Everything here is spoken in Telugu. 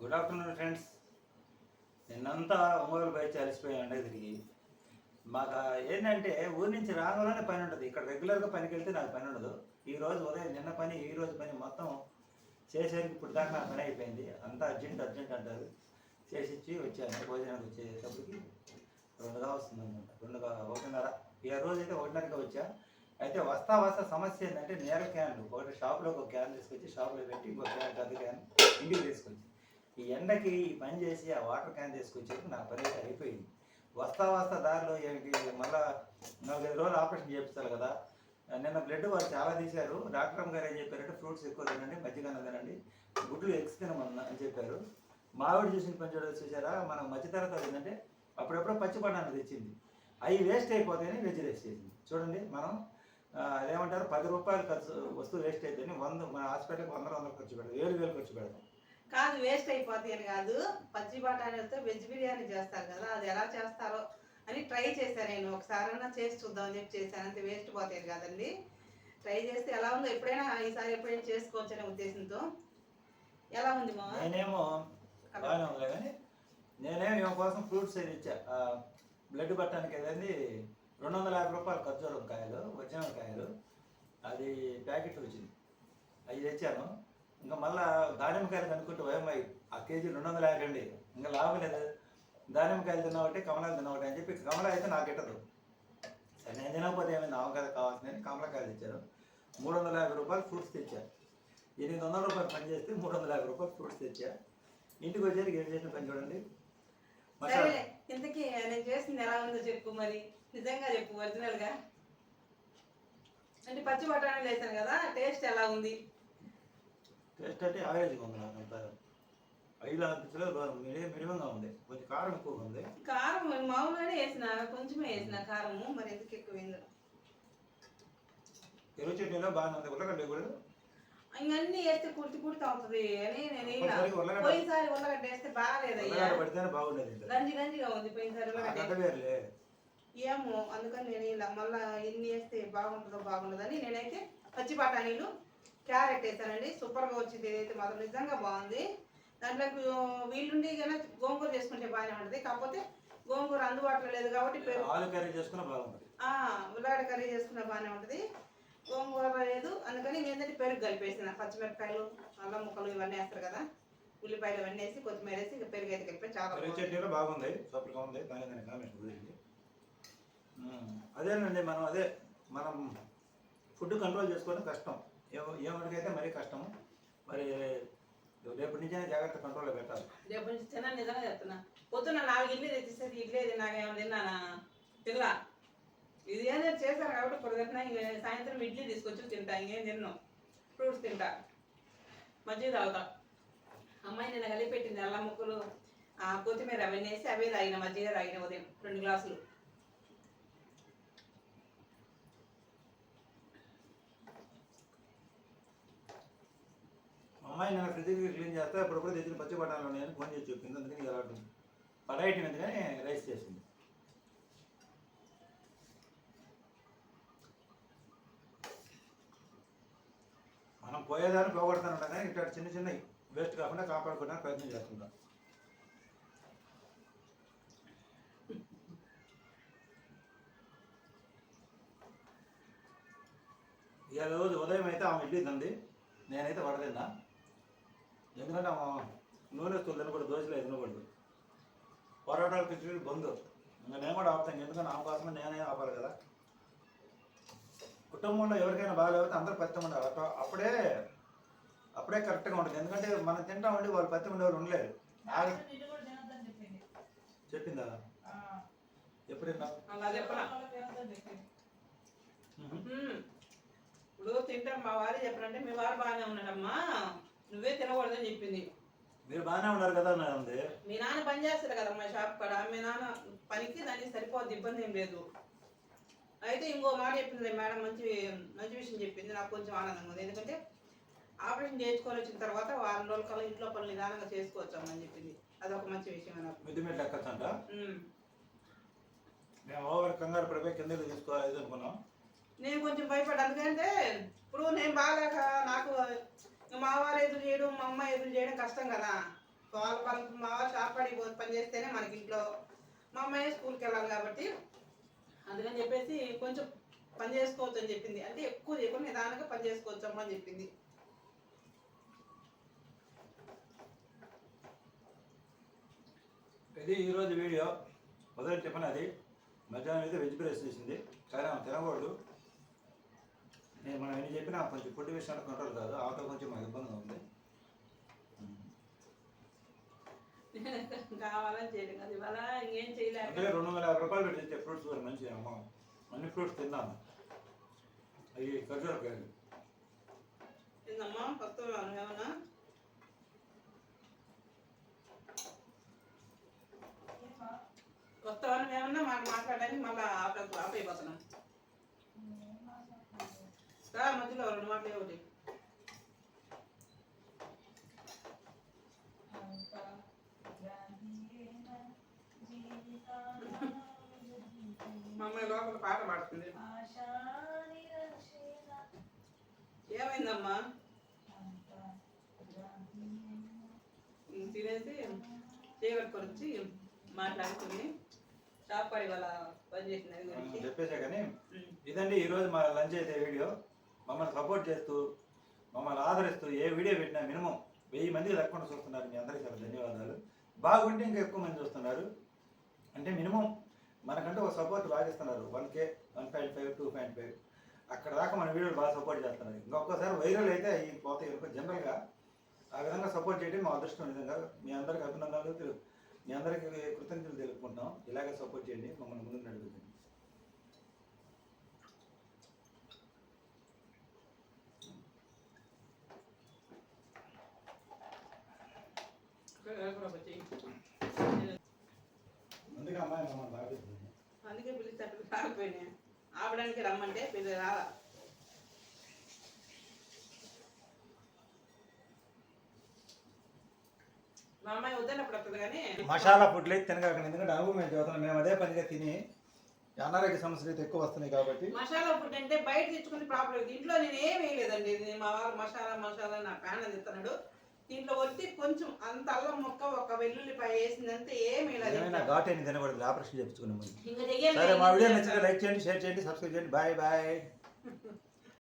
Good afternoon friends. నిన్నంతా ఒంగోలు బయట అలసిపోయాం తిరిగి మాకు ఏంటంటే ఊరి నుంచి రాగానే పని ఉంటుంది ఇక్కడ రెగ్యులర్గా పనికి వెళ్తే నాకు పని ఉండదు. ఈ రోజు ఉదయం నిన్న పని ఈ రోజు పని మొత్తం చేసేసరికి ఇప్పుడు దాకా నా పని అయిపోయింది. అంతా అర్జెంట్ అర్జెంట్ అంటారు. చేసిచ్చి వచ్చాను. భోజనానికి వచ్చేటప్పటికి రెండుగా వస్తుంది అనమాట రెండుగా ఒకటిన్నర. ఈ రోజు అయితే ఒకటిన్నరగా వచ్చా. అయితే వస్తా వస్తా సమస్య ఏంటంటే నేల క్యాన్లు. ఒకటి షాప్లో ఒక క్యాన్ తీసుకొచ్చి షాప్లో పెట్టి ఇంకో క్యాన్ పెద్ద క్యాన్ ఇంటికి తీసుకొచ్చి ఈ ఎండకి ఈ పని చేసి ఆ వాటర్ క్యాన్ తీసుకొచ్చేది నా పని అయిపోయింది వస్తా వస్తా దారిలో ఏమిటి? మళ్ళా నాలుగైదు రోజులు ఆపరేషన్ చేపిస్తారు కదా. నిన్న బ్లడ్ వాళ్ళు చాలా తీశారు. డాక్టర్ గారు ఏం చెప్పారంటే ఫ్రూట్స్ ఎక్కువ తినండి మజ్జిగ తినండి గుడ్లు ఎగ్స్ తినమన్న అని చెప్పారు. మావిడి చూసిన పని చూడ చూసారా మనం మధ్యతరగతి ఏంటంటే అప్పుడప్పుడు పచ్చి బఠానీ తెచ్చింది. అవి వేస్ట్ అయిపోతాయని వెజ్ వేస్ట్ చేసింది చూడండి మనం అదేమంటారు? పది రూపాయలు ఖర్చు వస్తువు వేస్ట్ అయితేనే వంద మన హాస్పిటల్కి వందల వందలు ఖర్చు పెడతాం. ఏడు వేలు ఖర్చు పెడతాం. కాదు వేస్ట్ అని కాదు. పచ్చి బఠానీలతో వెజ్ బిర్యానీ చేస్తారు కదా అది ఎలా చేస్తారో అని ట్రై చేశాను నేను. ఒకసారైనా చేసి చూద్దామని చెప్పి చేశాను. అంతే వేస్ట్ పోతాయి కదండి. ట్రై చేస్తే ఎలా ఉందో ఎప్పుడైనా ఈసారి ఎప్పుడైనా చేసుకోవచ్చు అనే ఉద్దేశంతో. ఎలా ఉంది మా నేనేమో బాగానే ఉంది కానీ నేనేమో ఈమె కోసం ఫ్రూట్స్ ఏది ఇచ్చా. ఆ, బ్లడ్ పట్టడానికి ఏదండి రెండు వందల యాభై రూపాయలు ఖర్జూరం కాయలు ఒరిజినల్ కాయలు అది ప్యాకెట్ వచ్చింది. అవి తెచ్చాను. ఇంకా మళ్ళా దానిమ్మకాయలు కనుక్కుంటే వయమై ఆ కేజీ రెండు వందల యాభై అండి ఇంకా లాభం లేదు. దానిమ్మకాయలు తిన్నావంటే కమలాలు తిన్నావంటే అని చెప్పి కమల అయితే నాకు ఇట్టదు. సరే నేను తినకపోతే ఏమైంది? ఆవకాయ కావాల్సిందని కమలకాయలు తెచ్చారు. మూడు వందల యాభై రూపాయలు ఫ్రూట్స్ తెచ్చా ఎనిమిది వందల రూపాయలు పని చేస్తే మూడు వందల యాభై రూపాయలు ఫ్రూట్స్ తెచ్చా ఇంటికి వచ్చేసరికి ఏం చేసిన పని చూడండి? సరే ఇంతకీ నేను చేసింది ఎలా ఉందో చెప్పు మరి. నిజంగా చెప్పు ఒరిజినల్గా అంటే పచ్చి బఠానీలు వేసాను కదా టేస్ట్ ఎలా ఉంది? టేస్ట్ అంటే యావరేజ్గా ఉంది నాకు అంత ఐదు అనిపించలేదు మినిమం మినిమంగా ఉంది. కొంచెం కారం ఎక్కువగా ఉంది. కారం మామూలుగానే వేసిన కొంచెమే వేసిన కారము మరి ఎందుకు ఎక్కువైందో ఎరువు చట్నీలో బాగానే ఉంది ఉల్లగడ్డ కూడా ఇంకన్నీ వేస్తే కుర్తి కుర్తి అవుతుంది. అని నేను పోయినసారి ఉల్లగడ్డ వేస్తే బాగాలేదయ్యా. పడితేనే బాగుండేది గంజి గంజిగా ఉంది పోయినసారి ఉల్లగడ్డ. ఏమో అందుకని నేను ఇలా మళ్ళా ఇన్ని వేస్తే బాగుంటుందో బాగుండదని నేనైతే పచ్చి బఠానీలు క్యారెట్ వేసానండి. సూపర్గా వచ్చింది. ఇదైతే మాత్రం నిజంగా బాగుంది. దాంట్లోకి వీళ్ళుండి కన్నా గోంగూర చేసుకుంటే బాగానే ఉంటుంది. కాకపోతే గోంగూర అందుబాటులో లేదు కాబట్టి ఆలు కర్రీ చేసుకున్నా బాగుంటుంది. ఉల్లిగడ్డ కర్రీ చేసుకున్న బాగానే ఉంటుంది. గోంగూర లేదు. అందుకని ఏంటంటే పెరుగు కలిపేసిన. పచ్చిమిరపకాయలు అల్లం ముక్కలు ఇవన్నీ వేస్తారు కదా. ఉల్లిపాయలు ఇవన్నీ వేసి కొత్తిమీర వేసి ఇంకా పెరుగు అయితే కలిపి చాలా బాగుంది. సూపర్గా ఉంది. అదేనండి మనం అదే మనం ఫుడ్ కంట్రోల్ చేసుకోవడం కష్టం. ఏమడికైతే మరీ కష్టం మరి రేపటి నుంచి జాగ్రత్త కంట్రోల్లో పెట్టాలి. రేపు నుంచి తిన్నా నిజంగా చెప్తున్నా. పొద్దున్న నాలుగు ఇడ్లీ తెచ్చేసరికి ఇడ్లీ నాకేమో తిన్నానా? తినలా? ఇది ఏంటంటే చేశారు కాబట్టి పొద్దున్న సాయంత్రం ఇడ్లీ తీసుకొచ్చి తింటా ఇంకేం తిన్నాం. ఫ్రూట్స్ తింటా. మజ్జిగ తాగుతా. అమ్మాయి నిన్న కలిపి పెట్టింది అల్లం ముక్కలు కొత్తిమీర అవన్నీ వేసి అవే తాగిన మజ్జిగ తాగిన ఉదయం రెండు గ్లాసులు మా అమ్మాయి నేను ఫ్రిడ్జ్ క్లీన్ చేస్తే కూడా తెచ్చిన పచ్చి బఠాలు ఉన్నాయని ఫోన్ చేసి చెప్పింది. అందుకని ఇలా పడైటిన ఎందుకని రైస్ చేసింది. మనం పోయేదాన్ని పోగొడతాను కానీ ఇట్లా చిన్న చిన్న వేస్ట్ కాకుండా కాపాడుకోవడానికి ప్రయత్నం చేస్తుంటాం. ఇవాళ రోజు ఉదయం అయితే ఆమె ఇడ్లీ తింది. నేనైతే వడ ఎందుకంటే నూనె వస్తువులు తినకూడదు దోశలు తినకూడదు పొరాటాలు కిచడీలు బంద్. ఇంకా నేను కూడా ఆపుతాను ఎందుకంటే కోసమే నేనే ఆపాలి కదా. కుటుంబంలో ఎవరికైనా బాగాలేకపోతే అందరూ పత్యం ఉండాలి. అట్ట- అప్పుడే అప్పుడే కరెక్ట్గా ఉంటుంది. ఎందుకంటే మనం తింటామండి వాళ్ళు పత్యం ఉండేవాళ్ళు ఉండలేరు. చెప్పిందా. ఎప్పుడైనా. ఇప్పుడు తింటాం మా వారు చెప్పారంటే మీ వారు బాగానే ఉన్నాడమ్మా నువ్వే తినకూడదని చెప్పింది మీరు బాగానే ఉన్నారు కదా అంది మీ నాన్న పని చేస్తారు కదమ్మా షాప్ కాడ. మీ నాన్న పనికి దానికి సరిపోద్ది ఇబ్బంది ఏం లేదు. అయితే ఇంకో మాట చెప్పింది మేడం మంచి మంచి విషయం చెప్పింది. నాకు కొంచెం ఆనందంగా ఉంది. ఎందుకంటే ఆపరేషన్ చేసుకొని వచ్చిన తర్వాత వారం రోజుల కల్లా ఇంట్లో పనులు నిదానంగా చేసుకోవచ్చు అమ్మని చెప్పింది. అదొక మంచి విషయం నాకు. మిద్ది మీద ఎక్కచ్చంట ఉమ్. మేము ఓవర్ కంగారు పడిపోయి కిందకి తీసుకోవాలి ఇది అనుకున్నాం. నేను కొంచెం భయపడ్డా. ఎందుకంటే ఇప్పుడు నేను బాగాలేక నాకు మావారు ఎదురు చేయడం మా అమ్మ ఎదురు చేయడం కష్టం కదా. వాళ్ళ పని మా వాళ్ళు షాప్ కాడికి పని చేస్తేనే మనకి ఇంట్లో మా అమ్మాయి స్కూల్కి వెళ్ళాలి కాబట్టి అందుకని చెప్పేసి కొంచెం పని చేసుకోవచ్చు అని చెప్పింది. అంటే ఎక్కువ చేయకుండా నిదానంగా పని చేసుకోవచ్చు అమ్మ అని చెప్పింది. ఇది ఈరోజు వీడియో ఉదయం టిఫిన్ అది మధ్యాహ్నం అయితే వెజ్ ప్రెస్ చేసింది. కానీ తినకూడదు. నేను మనం ఎన్ని చెప్పినా కొంచెం ఫుడ్ విషయంలో కంట్రోల్ కాదు ఆటో కొంచెం మాకు ఇబ్బందిగా ఉంది. అంటే రెండు వందల యాభై రూపాయలు పెట్టి తెచ్చే ఫ్రూట్స్ కూడా మంచి అమ్మ. అన్ని ఫ్రూట్స్ తిన్నాను అవి ఖర్జూర కాయలు కొత్త ఏమన్నా? మాకు మాట్లాడడానికి మళ్ళీ ఆపే ఆపైపోతున్నాం. రా మధ్యలో రెండు మాటలు ఒకటి మా అమ్మాయి లోపల పాట పాడుతుంది. ఏమైందమ్మా? తినేసి చేయగట్టుకొని వచ్చి మాట్లాడుకుని షాప్ పడి వాళ్ళ పని చేసినది గురించి. చెప్పేసా కానీ. ఇదండి ఈరోజు మా లంచ్ అయితే వీడియో. మమ్మల్ని సపోర్ట్ చేస్తూ మమ్మల్ని ఆదరిస్తూ ఏ వీడియో పెట్టినా మినిమం వెయ్యి మంది తక్కువ చూస్తున్నారు. మీ అందరికీ చాలా ధన్యవాదాలు. బాగుంటే ఇంకా ఎక్కువ మంది చూస్తున్నారు. అంటే మినిమం మనకంటే ఒక సపోర్ట్ బాగా ఇస్తున్నారు one K one point five two point five అక్కడ దాకా మన వీడియోలు బాగా సపోర్ట్ చేస్తున్నారు. ఇంకొకసారి వైరల్ అయితే అవి పోతాయి కనుక జనరల్గా ఆ విధంగా సపోర్ట్ చేయడం మా అదృష్టం నిజంగా. మీ అందరికి అభినందనలు తెలు- మీ అందరికీ కృతజ్ఞతలు తెలుపుకుంటున్నాం. ఇలాగే సపోర్ట్ చేయండి. మమ్మల్ని ముందుకు నడిపించండి వచ్చి అందుకే అక్కడ రాకపోయినాయి ఆపడానికి రమ్మంటే పిల్లలు రాలా? మా అమ్మాయి వద్దన్నప్పుడు వస్తుంది కానీ మసాలా ఫుడ్లు అయితే తినగాకండి ఎందుకంటే అనుభవం మేము చదువుతున్నాం మేము అదే పనిగా తిని అనారోగ్య సమస్యలు అయితే ఎక్కువ వస్తున్నాయి కాబట్టి. మసాలా ఫుడ్ అంటే బయట తెచ్చుకుని ప్రాబ్లం ఇంట్లో నేను ఏం వేయలేదండి. మా వారు మసాలా మసాలా నా ప్యాన్ తిస్తున్నాడు దీంట్లో వచ్చి కొంచెం అంత అల్లం ముక్క ఒక వెల్లుల్లిపాయ వేసిందంటే ఏం వేయలేదు ఏమైనా ఘాట్ అయిన తినకూడదు ఆపరేషన్ చేయించుకునే ముందు. ఇంకా చెయ్యాలి సరే మా వీడియో నచ్చితే లైక్ చేయండి షేర్ చేయండి సబ్స్క్రైబ్ చేయండి బాయ్ బాయ్.